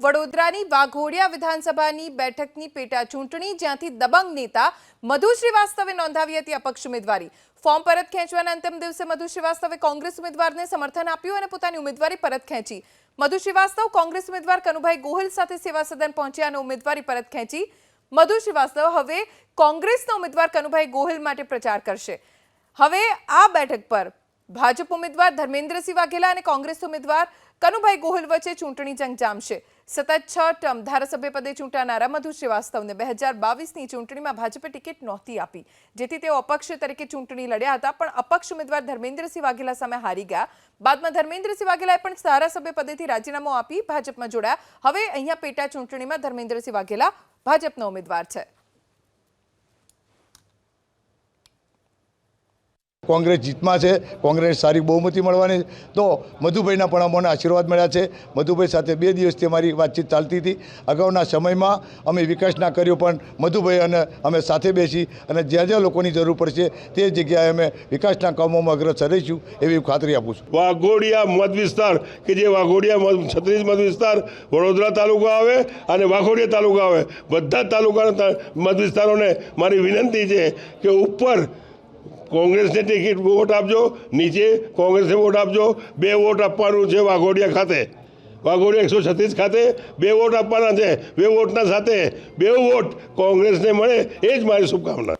વડોદરાની વાઘોડિયા વિધાનસભાની બેઠકની પેટા ચૂંટણી, જ્યાંથી દબંગ નેતા મધુ શ્રીવાસ્તવે નોંધાવી હતી અપક્ષ ઉમેદવારી. ફોર્મ પરત ખેંચવાના અંતિમ દિવસે મધુ શ્રીવાસ્તવે કોંગ્રેસ ઉમેદવારને સમર્થન આપ્યું અને પોતાની ઉમેદવારી પરત ખેંચી. મધુ શ્રીવાસ્તવ કોંગ્રેસ ઉમેદવાર કનુભાઈ ગોહિલ સાથે સેવા સદન પહોંચ્યા અને ઉમેદવારી પરત ખેંચી. મધુ શ્રીવાસ્તવ હવે કોંગ્રેસના ઉમેદવાર કનુભાઈ ગોહિલ માટે પ્રચાર કરશે. હવે આ બેઠક પર ભાજપ ઉમેદવાર ધર્મેન્દ્રસિંહ વાઘેલા અને કોંગ્રેસ ઉમેદવાર કનુભાઈ ગોહિલ વચ્ચે ચૂંટણી જંગ જામશે સતત છ ટર્મ ધારાસભ્ય પદે ચૂંટાનારા મધુ શ્રીવાસ્તવને બે હજાર બાવીસની ચૂંટણીમાં ભાજપે ટિકિટ નહોતી આપી. જેથી તેઓ અપક્ષ તરીકે ચૂંટણી લડ્યા હતા, પણ અપક્ષ ઉમેદવાર ધર્મેન્દ્રસિંહ વાઘેલા સામે હારી ગયા. બાદમાં ધર્મેન્દ્રસિંહ વાઘેલાએ પણ ધારાસભ્ય પદેથી રાજીનામું આપી ભાજપમાં જોડાયા. હવે અહીંયા પેટા ચૂંટણીમાં ધર્મેન્દ્રસિંહ વાઘેલા ભાજપના ઉમેદવાર છે. કોંગ્રેસ જીતમાં છે, કોંગ્રેસ સારી બહુમતી મળવાની. તો મધુભાઈના પણ અમને આશીર્વાદ મળ્યા છે. મધુભાઈ સાથે બે દિવસથી અમારી વાતચીત ચાલતી હતી. અગાઉના સમયમાં અમે વિકાસના કર્યો, પણ મધુભાઈ અને અમે સાથે બેસી અને જ્યાં જ્યાં લોકોની જરૂર પડશે તે જગ્યાએ અમે વિકાસના કામોમાં અગ્રસર રહીશું એવી ખાતરી આપું છું. વાઘોડિયા મત વિસ્તાર, કે જે વાઘોડિયા છત્રીસ મત વિસ્તાર વડોદરા તાલુકા આવે અને વાઘોડિયા તાલુકા આવે, બધા તાલુકાના મત વિસ્તારોને મારી વિનંતી છે કે ઉપર કોંગ્રેસને ટિકિટ વોટ આપજો, નીચે કોંગ્રેસને વોટ આપજો, બે વોટ આપવાનું છે વાઘોડિયા ખાતે. વાઘોડિયા એકસો છત્રીસ ખાતે બે વોટ આપવાના છે, બે વોટના સાથે, બે વોટ કોંગ્રેસને મળે, એ જ મારી શુભકામના.